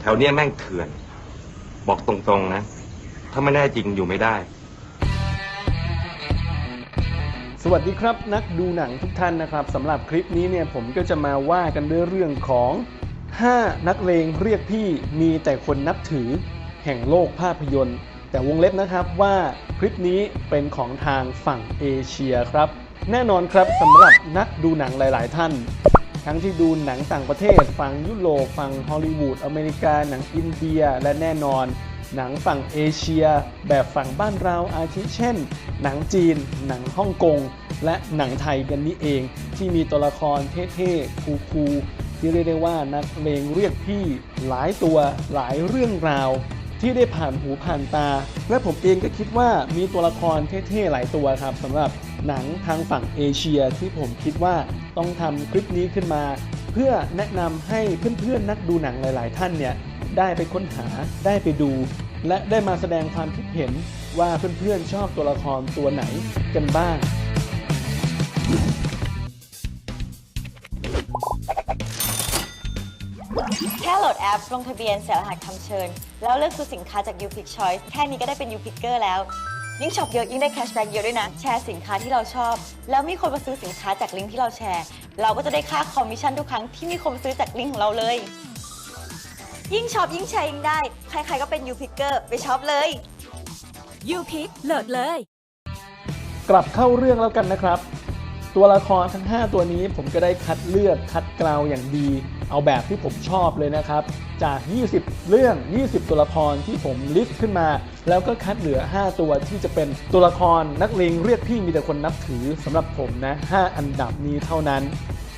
แถวเนี้ยแม่งเถื่อน บอกตรงๆนะ ถ้าไม่แน่จริงอยู่ไม่ได้ สวัสดีครับ นักดูหนังทุกท่านนะครับสำหรับคลิปนี้เนี่ยผมก็จะมาว่ากันด้วยเรื่องของ 5 นักเลงเรียกพี่มีแต่คนนับถือแห่งโลกภาพยนตร์ แต่วงเล็บนะครับว่าคลิปนี้เป็นของทางฝั่งเอเชียครับ แน่นอนครับสำหรับนักดูหนังหลาย ๆ ท่าน ทั้งที่ดูหนังต่างประเทศ ฝั่งยุโรปฝั่งฮอลลีวูดอเมริกา หนังอินเดีย และแน่นอน หนังฝั่งเอเชีย แบบฝั่งบ้านเราอาทิเช่น หนังจีน หนังฮ่องกง และหนังไทยกันนี่เอง ที่มีตัวละครเท่ๆคูลๆที่เรียกได้ว่านักเลงเรียกพี่หลายตัวหลายเรื่องราวที่ได้ผ่านหูผ่านตา และผมเองก็คิดว่ามีตัวละครเท่ๆหลายตัวครับสำหรับ หนังทางฝั่งเอเชียที่ผมคิดว่าต้องทำคลิปนี้ขึ้นมา เพื่อแนะนำให้เพื่อนๆนักดูหนังหลาย ๆ ท่านเนี่ยได้ไปค้นหาได้ไปดู และได้มาแสดงความคิดเห็นว่าเพื่อนๆชอบตัวละครตัวไหนกันบ้างแค่โหลดแอป ลงทะเบียนเสียรหัสคำเชิญ แล้วเลือกซื้อสินค้าจาก u p i c Choice แค่นี้ก็ได้เป็น u p i c เกอร์แล้ว ยิ่งช็อปเยอะยิ่งได้แคชแบ็กเยอะด้วยนะ แชร์สินค้าที่เราชอบ แล้วมีคนมาซื้อสินค้าจากลิงก์ที่เราแชร์ เราก็จะได้ค่าคอมมิชชั่นทุกครั้งที่มีคนมาซื้อจากลิงก์ของเราเลย ยิ่งช็อปยิ่งแชร์ยิ่งได้ ใครๆก็เป็น u p i c เกอร์ไปช็อปเลย ยูพิกโหลดเลย กลับเข้าเรื่องแล้วกันนะครับ ตัวละครทั้ง 5 ตัวนี้ผมก็ได้คัดเลือกคัดกลาวอย่างดี เอาแบบที่ผมชอบเลยนะครับ จาก 20 เรื่อง 20 ตัวละครที่ผมลิสต์ขึ้นมา แล้วก็คัดเหลือ 5 ตัวที่จะเป็นตัวละครนักเลงเรียกพี่มีแต่คนนับถือสำหรับผมนะ 5 อันดับนี้เท่านั้น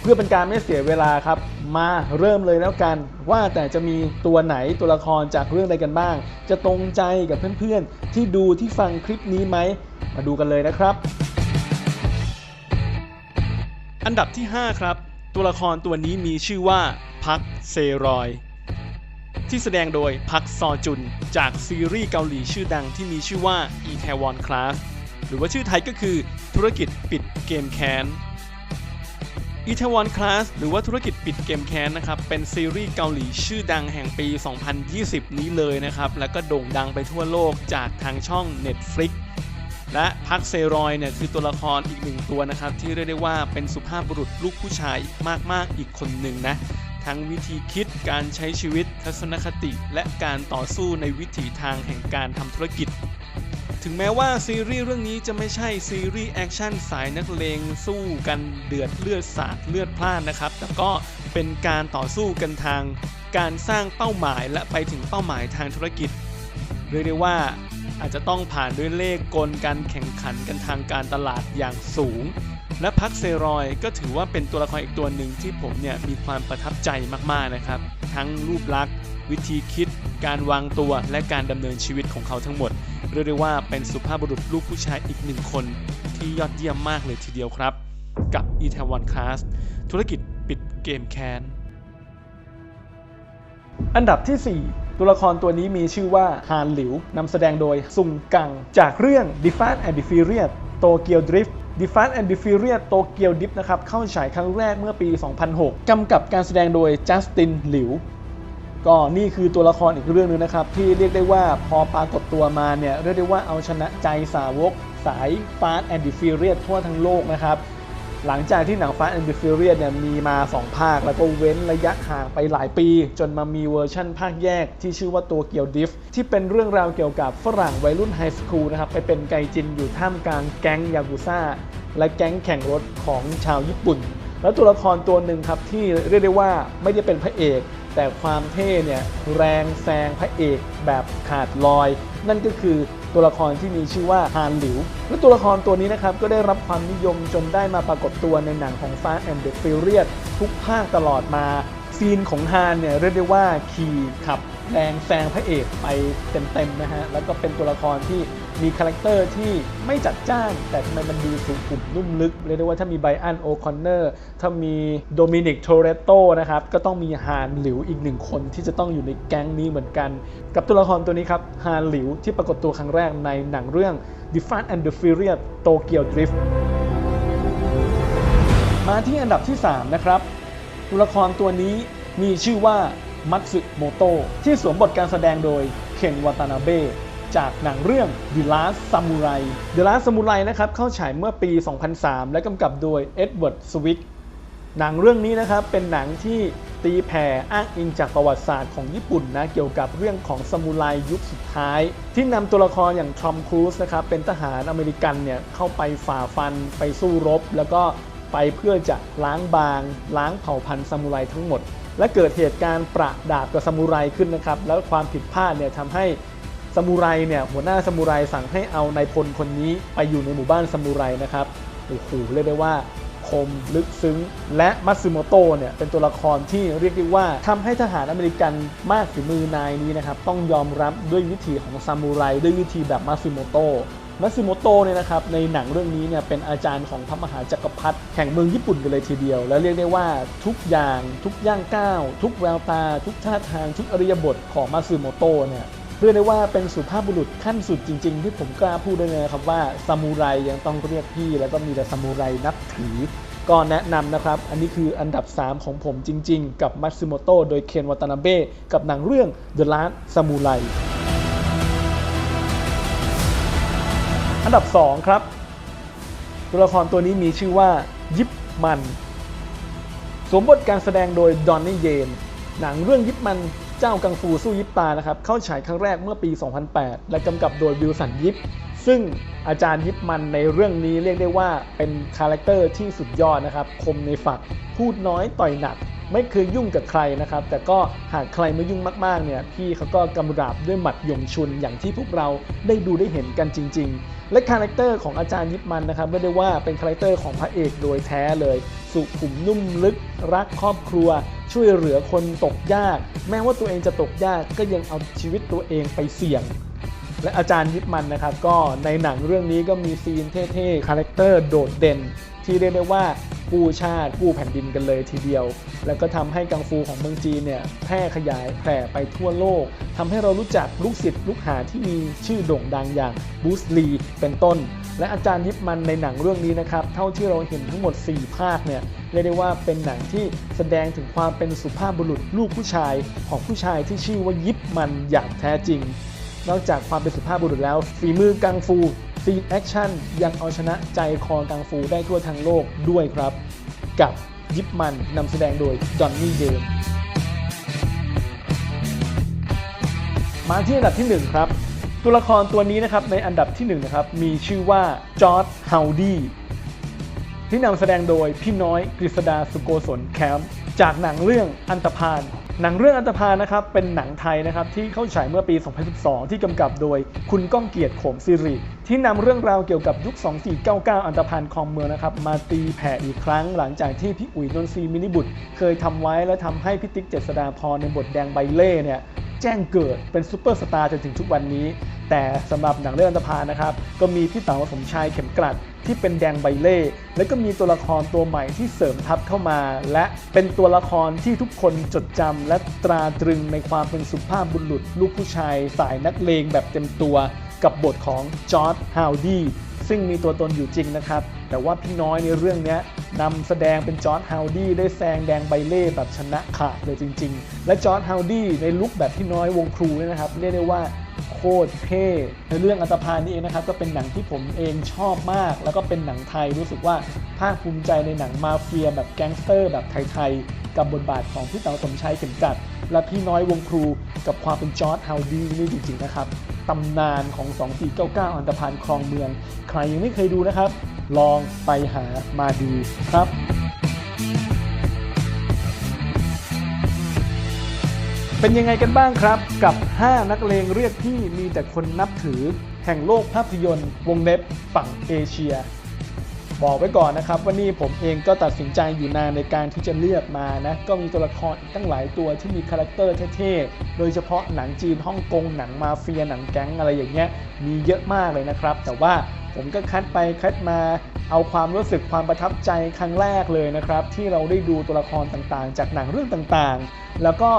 เพื่อเป็นการไม่เสียเวลาครับ มาเริ่มเลยแล้วกัน ว่าแต่จะมีตัวไหนตัวละครจากเรื่องใดกันบ้าง จะตรงใจกับเพื่อนๆ ที่ดูที่ฟังคลิปนี้ไหมมาดูกันเลยนะครับ อันดับที่ 5 ครับ ตัวละครตัวนี้มีชื่อว่าพักเซรอย ที่แสดงโดยพักซอจุน จากซีรีส์เกาหลีชื่อดังที่มีชื่อว่า e t a w o n Class หรือว่าชื่อไทยก็คือธุรกิจปิดเกมแค้น e t a w o n Class หรือว่าธุรกิจปิดเกมแค้นนะครับ เป็นซีรีส์เกาหลีชื่อดังแห่งปี 2020 นี้เลยนะครับ แล้วก็โด่งดังไปทั่วโลกจากทางช่อง Netflix และพักเซรอยเนี่ยคือตัวละครอีกหนึ่งตัวนะครับ ที่เรียกได้ว่าเป็นสุภาพบุรุษลูกผู้ชายมากๆอีกคนหนึ่งนะ ทั้งวิธีคิดการใช้ชีวิตทัศนคติ และการต่อสู้ในวิถีทางแห่งการทำธุรกิจ ถึงแม้ว่าซีรีส์เรื่องนี้จะไม่ใช่ซีรีส์แอคชั่นสายนักเลงสู้กันเดือดเลือดสาดเลือดพล่านนะครับ แต่ก็เป็นการต่อสู้กันทาง การสร้างเป้าหมายและไปถึงเป้าหมายทางธุรกิจเรียกได้ว่า อาจจะต้องผ่านด้วยเลขกลการแข่งขันกันทางการตลาดอย่างสูง และพักเซรอยก็ถือว่าเป็นตัวละครอีกตัวหนึ่งที่ผมเนี่ยมีความประทับใจมากๆนะครับ ทั้งรูปลักษณ์ วิธีคิด การวางตัวและการดำเนินชีวิตของเขาทั้งหมด เรียกได้ว่าเป็นสุภาพบุรุษลูกผู้ชายอีกหนึ่งคน ที่ยอดเยี่ยมมากเลยทีเดียวครับ กับ e t a w o n Class ธุรกิจปิดเกมแคนอันดับที่ 4 ตัวละครตัวนี้มีชื่อว่าฮานหลิวนำแสดงโดยซุงกัง จากเรื่อง The Fast and the Furious Tokyo Drift The Fast and the Furious Tokyo Drift นะครับ เข้าฉายครั้งแรกเมื่อปี 2006 กำกับการแสดงโดยจัสตินหลิวก็นี่คือตัวละครอีกเรื่องหนึงนะครับ ที่เรียกได้ว่าพอปรากฏตัวมาเนี่ย เรียกได้ว่าเอาชนะใจสาวก สาย Fast and the Furious ทั่วทั้งโลกนะครับ หลังจากที่หนัง Fast and the Furious เนี่ยมีมา 2 ภาค แล้วก็เว้นระยะห่างไปหลายปี จนมามีเวอร์ชั่นภาคแยกที่ชื่อว่าตัวเกียวดิฟที่เป็นเรื่องราวเกี่ยวกับฝรั่งวัยรุ่นไฮสคูลนะครับ ไปเป็นไกจินอยู่ท่ามกลางแก๊งยากุซ่า และแก๊งแข่งรถของชาวญี่ปุ่น แล้วตัวละครตัวหนึ่งครับที่เรียกได้ว่าไม่ได้เป็นพระเอก แต่ความเท่เนี่ยแรงแซงพระเอกแบบขาดลอย นั่นก็คือ ตัวละครที่มีชื่อว่าฮานหลิว และตัวละครตัวนี้นะครับก็ได้รับความนิยมจนได้มาปรากฏตัวในหนังของ Fast and the Furious ทุกภาคตลอดมา ซีนของฮานเนี่ยเรียกได้ว่าขี่ขับแรงแซงพระเอกไปเต็มๆนะฮะแล้วก็เป็นตัวละครที่ มีคาแรคเตอร์ที่ไม่จัดจ้าน แต่ทำไมมันดูสุขุมนุ่มลึก เรียกได้ว่าถ้ามีไบอันโอคอนเนอร์ถ้ามีโดมินิกโทเรโตนะครับ ก็ต้องมีฮานหลิวอีกหนึ่งคนที่จะต้องอยู่ในแก๊งนี้เหมือนกัน กับตัวละครตัวนี้ครับฮานหลิวที่ปรากฏตัวครั้งแรกในหนังเรื่อง The Fast and the Furious Tokyo Drift มาที่อันดับที่ 3 นะครับตัวละครตัวนี้มีชื่อว่ามัตสึโมโตะที่สวมบทการแสดงโดยเคนวาตานาเบะ จากหนังเรื่อง The Last Samurai The Last Samurai นะครับเข้าฉายเมื่อปี 2003 และกำกับโดยเอ็ดเวิร์ดสวิกหนังเรื่องนี้นะครับเป็นหนังที่ตีแผ่อ้างอิงจากประวัติศาสตร์ของญี่ปุ่นนะเกี่ยวกับเรื่องของซามูไรยุคสุดท้าย ที่นำตัวละครอย่างทอมครูซนะครับเป็นทหารอเมริกันเนี่ยเข้าไปฝ่าฟันไปสู้รบ แล้วก็ไปเพื่อจะล้างบาง ล้างเผ่าพันธุ์ซามูไรทั้งหมด และเกิดเหตุการณ์ประดาบกับซามูไรขึ้นนะครับแล้วความผิดพลาดเนี่ยทำให้ ซามูไรเนี่ยหัวหน้าซามูไรสั่งให้เอานายพลคนนี้ไปอยู่ในหมู่บ้านซามูไรนะครับโอ้โหเรียกได้ว่าคมลึกซึ้ง และมัตสึโมโตะเนี่ยเป็นตัวละครที่เรียกได้ว่าทำให้ทหารอเมริกันมากฝีมือนายนี้นะครับต้องยอมรับด้วยวิธีของซามูไรด้วยวิธีแบบมัตสึโมโตะมัตสึโมโตะเนี่ยนะครับในหนังเรื่องนี้เนี่ยเป็นอาจารย์ของพระมหาจักรพรรดิแห่งเมืองญี่ปุ่นกันเลยทีเดียว และเรียกได้ว่าทุกอย่างทุกย่างก้าว ทุกแววตา ทุกท่าทางทุกอริยบทของมัตสึโมโตะเนี่ย เรียกได้ว่าเป็นสุภาพบุรุษขั้นสุดจริง ๆ ที่ผมกล้าพูดได้เลยนะครับว่าซามูไรยังต้องเรียกพี่ แล้วก็มีแต่ซามูไรนับถือก็แนะนำนะครับ อันนี้คืออันดับ 3 ของผมจริง ๆ กับมัตสึโมโตะโดยเคนวาตานาเบะกับหนังเรื่อง The Last Samurai อันดับ 2 ครับ ตัวละครตัวนี้มีชื่อว่า ยิปมัน สวมบทการแสดงโดยดอนนี่เยน หนังเรื่องยิปมัน เจ้ากังฟูสู้ยิปตานะครับเข้าฉายครั้งแรกเมื่อปี 2008 และกำกับโดยวิลสันยิป ซึ่งอาจารย์ยิปมันในเรื่องนี้เรียกได้ว่าเป็นคาแรคเตอร์ที่สุดยอดนะครับ คมในฝัก พูดน้อยต่อยหนัก ไม่เคยยุ่งกับใครนะครับ แต่ก็หากใครม่ยุ่งมากๆเนี่ยพี่เขาก็กำราบด้วยหมัดยงชุนอย่างที่พวกเราได้ดูได้เห็นกันจริง ๆ และคาแรคเตอร์ของอาจารย์ยิปมันนะครับไม่ได้ว่าเป็นคาแรคเตอร์ของพระเอกโดยแท้เลย สุขุมนุ่มลึกรักครอบครัว ช่วยเหลือคนตกยาก แม้ว่าตัวเองจะตกยากก็ยังเอาชีวิตตัวเองไปเสี่ยง และอาจารย์ยิปมันนะครับ ก็ในหนังเรื่องนี้ก็มีซีนเท่ๆคาแรคเตอร์โดดเด่น ที่เรียกได้ว่ากู้ชาติกู้แผ่นดินกันเลยทีเดียว แล้วก็ทำให้กังฟูของเมืองจีนเนี่ยแพร่ขยายแผ่ไปทั่วโลกทำให้เรารู้จักลูกศิษย์ลูกหาที่มีชื่อโด่งดังอย่างบูสลีเป็นต้น และอาจารย์ยิปมันในหนังเรื่องนี้นะครับ เท่าที่เราเห็นทั้งหมด 4 ภาคเนี่ยเรียกได้ว่าเป็นหนังที่แสดงถึงความเป็นสุภาพบุรุษลูกผู้ชายของผู้ชายที่ชื่อว่ายิปมันอย่างแท้จริง นอกจากความเป็นสุภาพบุรุษแล้วฝีมือกังฟู ซีนแอคชั่นยังเอาชนะใจคอกังฟูได้ทั่วทั้งโลกด้วยครับ กับยิปมันนำแสดงโดยจอห์นนี่เดมมาที่อันดับที่ 1 ครับ ตัวละครตัวนี้นะครับในอันดับที่1นะครับมีชื่อว่าจอร์ดฮาวดี้ที่นำแสดงโดยพี่น้อยกฤษดาสุโกศลแคมป์จากหนังเรื่องอันตพาน หนังเรื่องอันตพานนะครับเป็นหนังไทยนะครับที่เข้าฉายเมื่อปี 2012 ที่กำกับโดยคุณก้องเกียรติโขมสิริ ที่นำเรื่องราวเกี่ยวกับยุค 2499 อันตพานคลองเมืองนะครับมาตีแผ่อีกครั้ง หลังจากที่พี่อุ๋ยนนทรีมินิบุตร เคยทำไว้และทำให้พิติ๊กเจษดาพรในบทแดงใบเล่เนี่ยแจ้งเกิดเป็นซูเปอร์สตาร์จนถึงทุกวันนี้ แต่สำหรับหนังเรื่องอันธพาลนะครับ ก็มีพี่เต๋าสมชายเข็มกลัดที่เป็นแดงใบเล่ และก็มีตัวละครตัวใหม่ที่เสริมทับเข้ามา และเป็นตัวละครที่ทุกคนจดจำและตราตรึงในความเป็นสุภาพบุรุษ ลูกผู้ชายสายนักเลงแบบเต็มตัวกับบทของจอร์ดฮาวดี้ซึ่งมีตัวตนอยู่จริงนะครับ แต่ว่าพี่น้อยในเรื่องนี้นำแสดงเป็นจอร์ดฮาวดี้ได้แซงแดงใบเล่แบบชนะขาดเลยจริง ๆ และจอร์ดฮาวดี้ในลุคแบบพี่น้อยวงครูเนี่ยนะครับเรียกได้ว่า โคตรเท่ในเรื่องอัตภานนี่เองนะครับก็เป็นหนังที่ผมเองชอบมาก แล้วก็เป็นหนังไทยรู้สึกว่าภาคภูมิใจในหนังมาเฟียแบบแก๊งสเตอร์ แบบไทยๆกับบทบาทของพี่เต๋าสมชายเข็มกัด และพี่น้อยวงครูกับความเป็นจอร์ดฮาวดี้นี่จริงๆนะครับตำนานของ 2499 อันตพานคลองเมือง ใครยังไม่เคยดูนะครับ ลองไปหามาดูครับ เป็นยังไงกันบ้างครับ กับ 5 นักเลงเรียกพี่มีแต่คนนับถือ แห่งโลกภาพยนตร์ วงเล็บฝั่งเอเชีย บอกไว้ก่อนนะครับว่านี่ผมเองก็ตัดสินใจอยู่นานในการที่จะเลือกมานะ ก็มีตัวละครอีกตั้งหลายตัวที่มีคาแรคเตอร์เท่ๆ โดยเฉพาะหนังจีนฮ่องกงหนังมาเฟียหนังแก๊งอะไรอย่างเงี้ยมีเยอะมากเลยนะครับ แต่ว่า ผมก็คัดไปคัดมาเอาความรู้สึกความประทับใจครั้งแรกเลยนะครับ ที่เราได้ดูตัวละครต่างๆ จากหนังเรื่องต่างๆ แล้วก็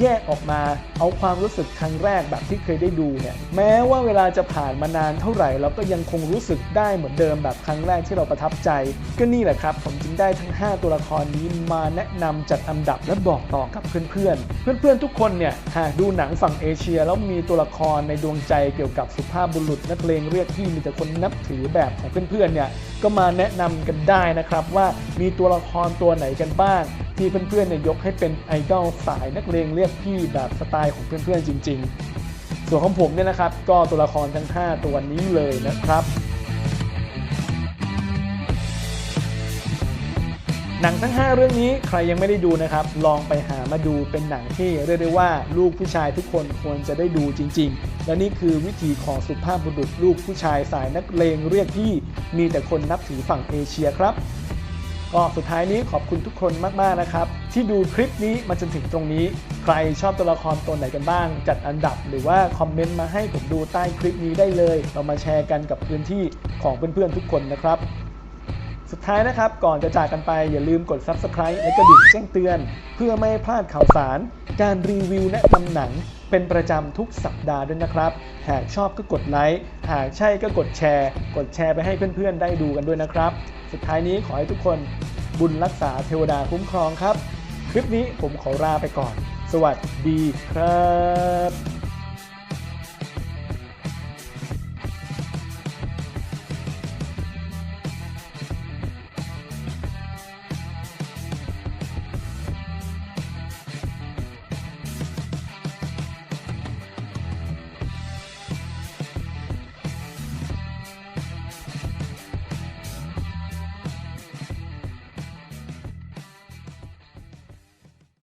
แยกออกมาเอาความรู้สึกครั้งแรกแบบที่เคยได้ดูเนี่ยแม้ว่าเวลาจะผ่านมานานเท่าไหร่ เราก็ยังคงรู้สึกได้เหมือนเดิมแบบครั้งแรกที่เราประทับใจ ก็นี่แหละครับ ผม ได้ทั้ง 5 ตัวละครนี้มาแนะนำจัดอันดับและบอกต่อกับเพื่อนๆ เพื่อนๆ ทุกคนเนี่ยหากดูหนังฝั่งเอเชีย แล้วมีตัวละครในดวงใจเกี่ยวกับสุภาพบุรุษนักเลงเรียกพี่มีแต่คนนับถือแบบของเพื่อนๆเนี่ยก็มาแนะนำกันได้นะครับว่ามีตัวละครตัวไหนกันบ้าง ที่เพื่อนๆเนี่ยยกให้เป็นไอดอลสายนักเลงเรียกพี่แบบสไตล์ของเพื่อนๆจริง ๆ ส่วนของผมเนี่ยนะครับก็ตัวละครทั้ง 5 ตัวนี้เลยนะครับ หนังทั้ง 5 เรื่องนี้ใครยังไม่ได้ดูนะครับ ลองไปหามาดูเป็นหนังที่เรียกได้ว่าลูกผู้ชายทุกคนควรจะได้ดูจริง ๆ และนี่คือวิธีของสุภาพบุรุษลูกผู้ชายสายนักเลงเรียกพี่มีแต่คนนับถือฝั่งเอเชียครับก็สุดท้ายนี้ขอบคุณทุกคนมากๆนะครับ ที่ดูคลิปนี้มาจนถึงตรงนี้ ใครชอบตัวละครตัวไหนกันบ้าง จัดอันดับหรือว่าคอมเมนต์มาให้ผมดูใต้คลิปนี้ได้เลย เรามาแชร์กันกับพื้นที่ของเพื่อนๆทุกคนนะครับ สุดท้ายนะครับ ก่อนจะจากกันไปอย่าลืมกด Subscribe และกระดิ่งแจ้งเตือน เพื่อไม่ให้พลาดข่าวสาร การรีวิวแนะนำหนัง เป็นประจำทุกสัปดาห์ด้วยนะครับ หากชอบก็กดไลค์หากใช่ก็กดแชร์ กดแชร์ไปให้เพื่อนๆ ได้ดูกันด้วยนะครับ สุดท้ายนี้ขอให้ทุกคนบุญรักษาเทวดาคุ้มครองครับ คลิปนี้ผมขอลาไปก่อน สวัสดีครับ